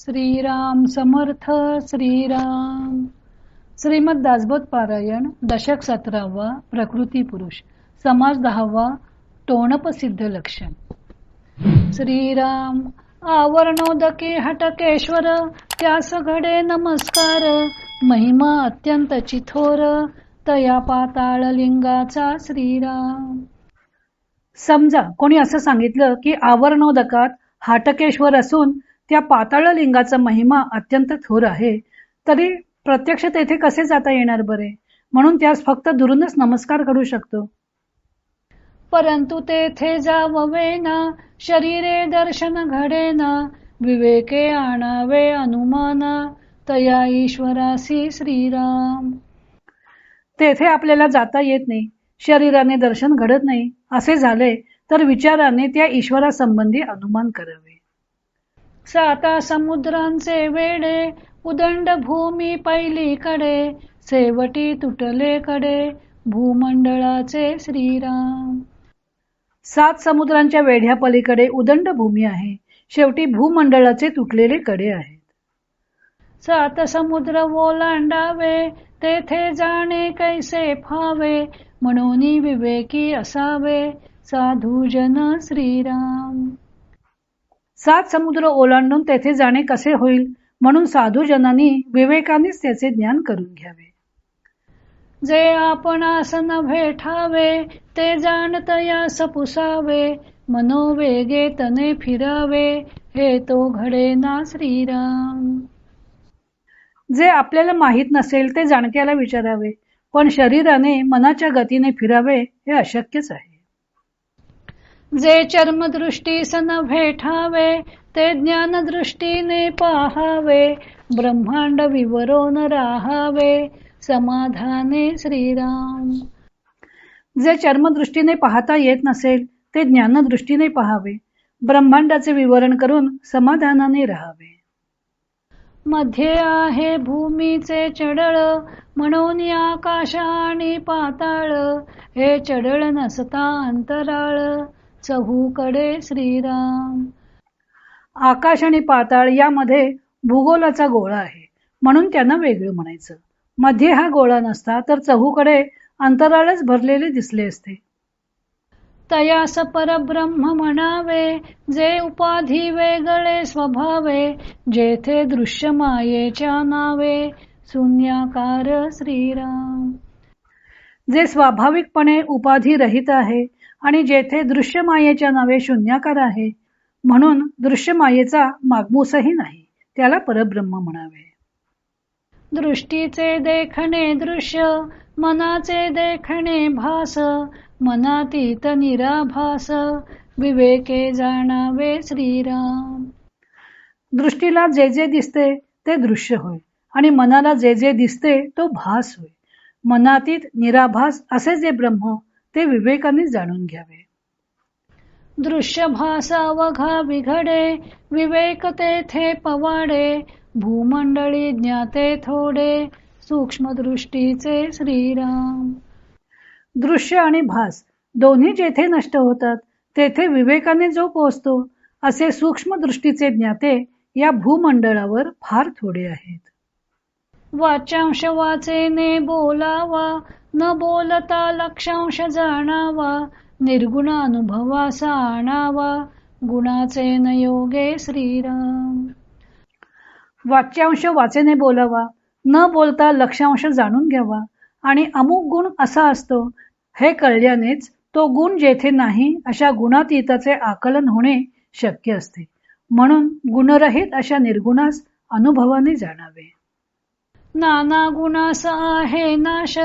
श्रीराम समर्थ श्रीराम. श्रीमद दासबोध पारायण दशक सतरावा प्रकृती पुरुष समाज दहावा टोणप सिद्ध लक्षण. श्रीराम आवरणोदके हटकेश्वर त्यास घडे नमस्कार महिमा अत्यंत चिथोर तया पाताळ लिंगाचा श्रीराम. समजा कोणी असं सांगितलं की आवरणोदकात हाटकेश्वर असून त्या पाताळ लिंगाचा महिमा अत्यंत थोर आहे. तरी प्रत्यक्ष तेथे कसे जाता येणार बरे? म्हणून त्यास फक्त दुरूनच नमस्कार करू शकतो. परंतु तेथे जाववे ना शरीरे दर्शन घडे ना विवेके आणावे अनुमान तया ईश्वरासी श्रीराम. तेथे आपल्याला जाता येत नाही शरीराने दर्शन घडत नाही असे झाले तर विचाराने त्या ईश्वरासंबंधी अनुमान करावे. साता समुद्रांचे वेडे उदंड भूमी पहिलीकडे सेवटी तुटले कडे भूमंडळाचे श्रीराम. सात समुद्रांच्या वेढ्या पलीकडे उदंड भूमी आहे शेवटी भूमंडळाचे तुटलेले कडे आहेत. सात समुद्र ओलांडावे तेथे जाणे कैसे फावे म्हणून विवेकी असावे साधू जन श्रीराम. सात समुद्र ओलांडून तेथे जाणे कसे होईल? म्हणून साधू जनांनी विवेकानेच त्याचे ज्ञान करून घ्यावे. जे आपण आसन भेटावे ते जाणतया सपुसावे. पुसावे मनोवेगे तने फिरावे हे तो घडे ना श्रीराम. जे आपल्याला माहीत नसेल ते जाणत्याला विचारावे. पण शरीराने मनाच्या गतीने फिरावे हे अशक्यच आहे. जे चर्मदृष्टीसन भेटावे ते ज्ञान दृष्टीने पाहावे ब्रह्मांड विवरोन राहावे समाधाने श्रीराम. जे चर्मदृष्टीने पाहता येत नसेल ते ज्ञानदृष्टीने पाहावे. ब्रह्मांडाचे विवरण करून समाधानाने राहावे. मध्ये आहे भूमीचे चढळ म्हणून आकाश आणि पाताळ. हे चढळ नसता अंतराळ. चहूकडे श्रीराम. आकाश आणि पाताळ यामध्ये भूगोलाचा गोळा आहे. म्हणून त्यांना वेगळं म्हणायचं. मध्ये हा गोळा नसता तर चहूकडे अंतराळच भरलेले दिसले असते. तयास परब्रह्म म्हणावे जे उपाधी वेगळे स्वभावे जेथे दृश्य मायेच्या नावे शून्याकार श्रीराम. जे स्वाभाविकपणे उपाधी रहित आहे आणि जेथे दृश्य मायेच्या नावे शून्याकार आहे म्हणून दृश्य मायेचा मागमूसही नाही त्याला परब्रह्म म्हणावे. दृष्टीचे देखणे दृश्य मनाचे देखणे भास मनातीत निराभास विवेके जाणावे श्रीराम. दृष्टीला जे जे दिसते ते दृश्य होय आणि मनाला जे जे दिसते तो भास होय. मनातीत निराभास असे जे ब्रह्म ते विवेकाने जाणून घ्यावे. दृश्य भास अवघा बिघडे विवेक तेथे पवाडे भूमंडळी ज्ञाते थोडे सूक्ष्म दृष्टीचे श्रीराम. दृश्य आणि भास दोन्ही जेथे नष्ट होतात तेथे विवेकाने जो पोहोचतो असे सूक्ष्म दृष्टीचे ज्ञाते या भूमंडळावर फार थोडे आहेत. वाचांश वाचेने बोलावा न बोलता लक्षांश जाणावा निर्गुण अनुभवासा आणावा गुणाचे न योगे श्रीराम. वाच्यांश वाचेने बोलावा न बोलता लक्षांश जाणून घ्यावा आणि अमुक गुण असा असतो हे कळल्यानेच तो गुण जेथे नाही अशा गुणातीताचे आकलन होणे शक्य असते. म्हणून गुणरहित अशा निर्गुणास अनुभवाने जाणावे. नाना गुणास आहे नाश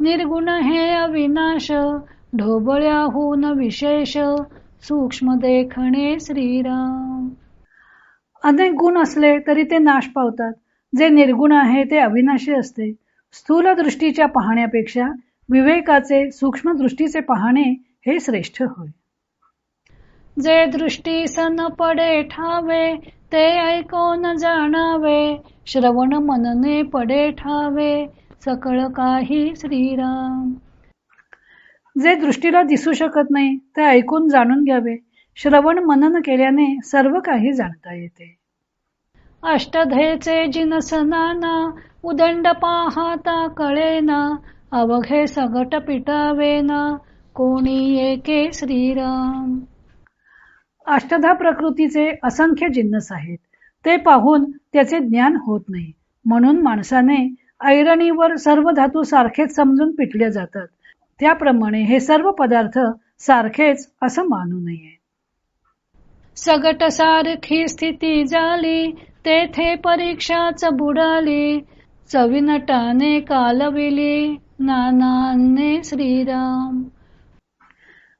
निर्गुण हे अविनाश. ढोबळ्याहून विशेष सूक्ष्म देखणे श्रीराम. अनेक गुण असले तरी ते नाश पावतात. जे निर्गुण आहे ते अविनाशी असते. स्थूल दृष्टीच्या पाहण्यापेक्षा विवेकाचे सूक्ष्म दृष्टीचे पाहणे हे श्रेष्ठ होय. जे दृष्टी सन पडे ठावे ते ऐकून जाणावे. श्रवण मनने पडे ठावे सकळ काही श्रीराम. जे दृष्टीला दिसू शकत नाही ते ऐकून जाणून घ्यावे. श्रवण मनन केल्याने सर्व काही जाणता येते. अष्टधेचे जिनस नाना उदंड पाहता कळेना अवघे सगट पिटावेना कोणी एके श्रीराम. अष्टधा प्रकृतीचे असंख्य जिन्नस आहेत. ते पाहून त्याचे ज्ञान होत नाही. म्हणून माणसाने ऐरणीवर सर्व धातू सारखेच समजून पिटले जातात. त्याप्रमाणे हे सर्व पदार्थ सारखेच असं मानू नये. सगट सारखी स्थिती झाली तेथे परीक्षाच बुडाली. चविनटाने कालविली नानाने श्रीराम.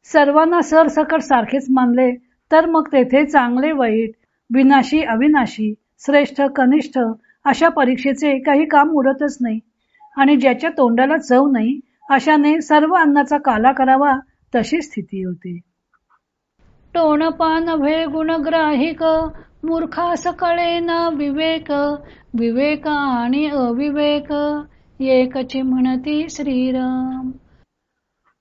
सर्वांना सरसकट सारखेच मानले तर मग तेथे चांगले वाईट विनाशी अविनाशी श्रेष्ठ कनिष्ठ अशा परीक्षेचे काही काम उरतच नाही. आणि ज्याच्या तोंडाला चव नाही अशाने सर्व अन्नाचा काला करावा तशी स्थिती होती. टोणपान भे गुणग्राहिक मूर्खास कळे ना विवेक विवेक आणि अविवेक एकची म्हणती श्रीराम.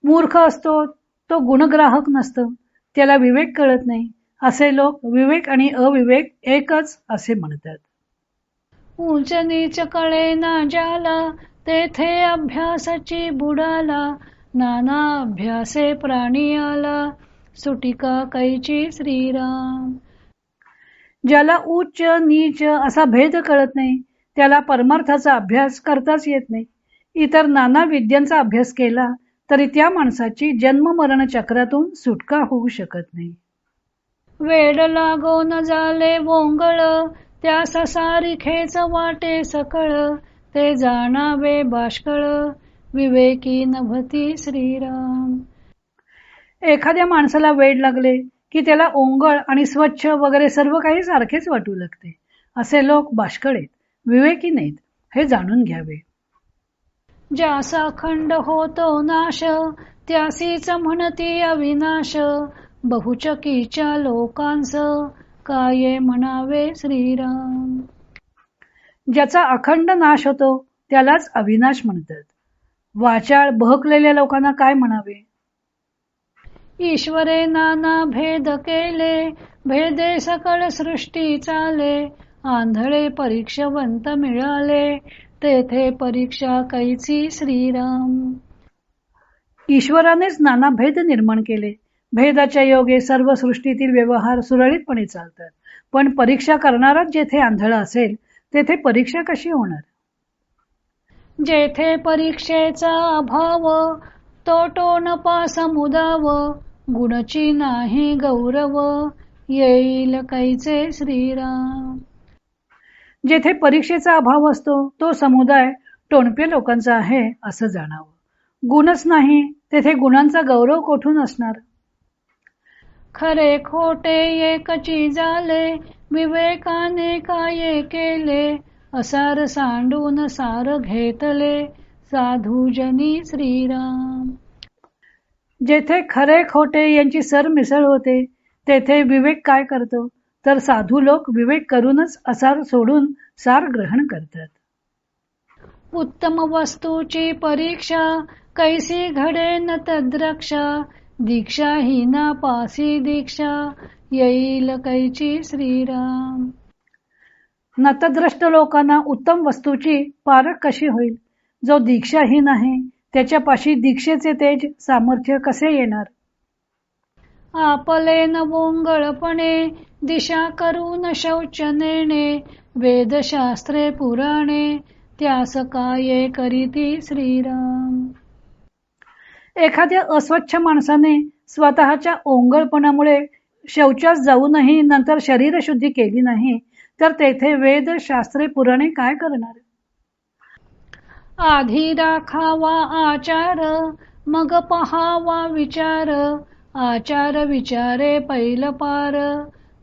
मूर्ख असतो तो गुणग्राहक नसतो त्याला विवेक कळत नाही. असे लोक विवेक आणि अविवेक एकच असे म्हणतात. उंच नीच कळे ना ज्याला तेथे अभ्यासाची बुडाला नाना अभ्यासे प्राणी आला सुटिका कैची श्रीराम. ज्याला उच्च नीच असा भेद कळत नाही त्याला परमार्थाचा अभ्यास करताच येत नाही. इतर नाना विद्यांचा अभ्यास केला तरी त्या माणसाची जन्म मरण चक्रातून सुटका होऊ शकत नाही. वेड लागो न झाले वोंगळ त्या ससारिखेच वाटे सकळ ते जाणावे बाष्कळ विवेकी नभती श्रीराम. एखाद्या माणसाला वेड लागले की त्याला ओंगळ आणि स्वच्छ वगैरे सर्व काही सारखेच वाटू लागते. असे लोक बाष्कळेत विवेकी नाहीत हे जाणून घ्यावे. ज्यासा खंड होतो नाश त्यासीच म्हणती अविनाश बहुचकीच्या लोकांस काय म्हणावे श्रीराम. ज्याचा अखंड नाश होतो त्यालाच अविनाश म्हणतात. वाचाळ बहकलेल्या लोकांना काय म्हणावे? ईश्वरे नाना भेद केले भेदे सकळ सृष्टी चाले आंधळे परीक्षवंत मिळाले तेथे परीक्षा कैची श्रीराम. ईश्वरानेच नाना भेद निर्माण केले भेदाच्या योगे सर्व सृष्टीतील व्यवहार सुरळीतपणे चालतात. पण परीक्षा करणाराच जेथे आंधळा असेल तेथे परीक्षा कशी होणार? जेथे परीक्षेचा अभाव तो टोनपा समुदाव गुणची नाही गौरव येईल कैचे श्रीराम? जेथे परीक्षेचा अभाव असतो तो समुदाय टोणपे लोकांचा आहे असं जाणावं. गुणच नाही तेथे गुणांचा गौरव कोठून असणार? खरे खोटे एकची झाले विवेकाने काय केले? असार सांडून सार घेतले साधूजनी श्रीराम. जेथे खरे खोटे यांची सरमिसळ होते तेथे विवेक काय करतो? तर साधू लोक विवेक करूनच असार सोडून सार ग्रहण करतात. उत्तम वस्तूची परीक्षा कैसी घडे न तद्रक्षा दीक्षा ही ना पासी दीक्षा येईल कैची श्रीराम. नतद्रष्ट लोकांना उत्तम वस्तूची पारख कशी होईल? जो दीक्षाहीन आहे त्याच्यापाशी दीक्षेचे तेज सामर्थ्य कसे येणार? आपले नवोंगळपणे दिशा करून शौच नेणे वेदशास्त्रे पुराणे त्यास काय करीती श्रीराम? एखाद्या अस्वच्छ माणसाने स्वतःच्या ओंगळपणामुळे शौचास जाऊनही नंतर शरीर शुद्धी केली नाही तर तेथे वेद शास्त्रे पुराणे काय करणार? आधी राखावा आचार मग पहावा विचार आचार विचारे पैल पार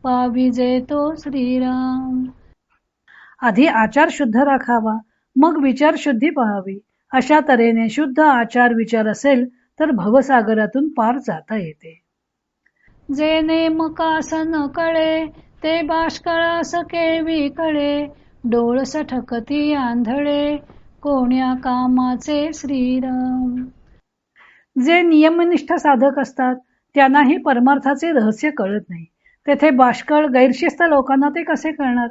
पाविजे तो श्रीराम. आधी आचार शुद्ध राखावा मग विचार शुद्धी पहावी. अशा तऱ्हेने शुद्ध आचार विचार असेल तर भवसागरातून पार जाता येते. जे नेमकास न कळे ते बाष्कळास केवी कळे डोळस ठकती आंधळे कोण्या कामाचे श्रीराम. जे नियमनिष्ठ साधक असतात त्यांनाही परमार्थाचे रहस्य कळत नाही. तेथे बाष्कळ गैरशिस्त लोकांना ते कसे कळणार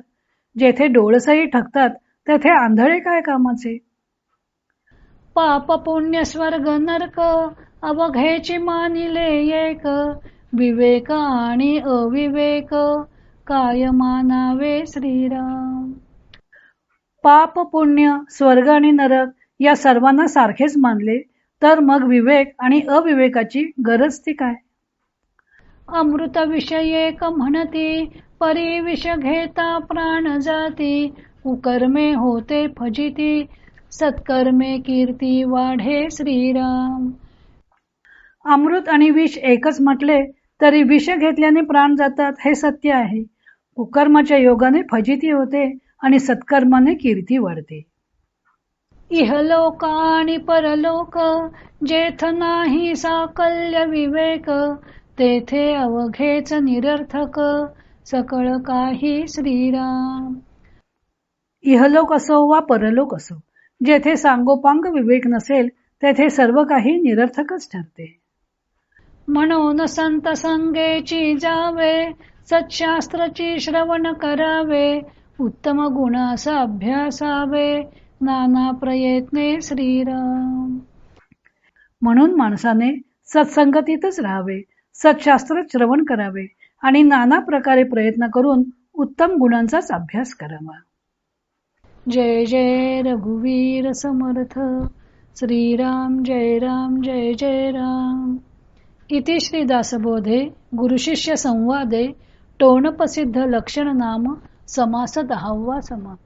जेथे डोळसही ठकतात तेथे आंधळे काय कामाचे? पाप पुण्य स्वर्ग नरक अवघेची मानिले एक विवेक आणि अविवेक काय मानावे श्रीराम. पाप पुण्य स्वर्ग आणि नरक या सर्वांना सारखेच मानले तर मग विवेक आणि अविवेकाची गरज ती काय? अमृत विषयेक म्हणती परी विष घेता प्राण जाती उकर्मे होते फजिती सत्कर्मे कीर्ती वाढे श्रीराम. अमृत आणि विष एकच म्हटले तरी विष घेतल्याने प्राण जातात हे सत्य आहे. कुकर्माच्या योगाने फजिती होते आणि सत्कर्माने कीर्ती वाढते. इहलोक आणि परलोक जेथ नाही साकल्य विवेक तेथे अवघेच निरर्थक सकळ काही श्रीराम. इहलोक असो वा परलोक असो जेथे सांगोपांग विवेक नसेल तेथे सर्व काही निरर्थकच ठरते. म्हणून संत संगेची जावे सत्शास्त्रची श्रवण करावे उत्तम गुणाचा अभ्यासावे नाना प्रयत्ने श्रीराम. म्हणून माणसाने सत्संगतीतच राहावे सत्शास्त्र श्रवण करावे आणि नाना प्रकारे प्रयत्न करून उत्तम गुणांचाच अभ्यास करावा. जय जय रघुवीर समर्थ. श्रीराम जय राम जय जय राम. इति श्रीदासबोधे गुरुशिष्य संवादे टोणप्रसिद्ध लक्षण नाम समास दहावा समा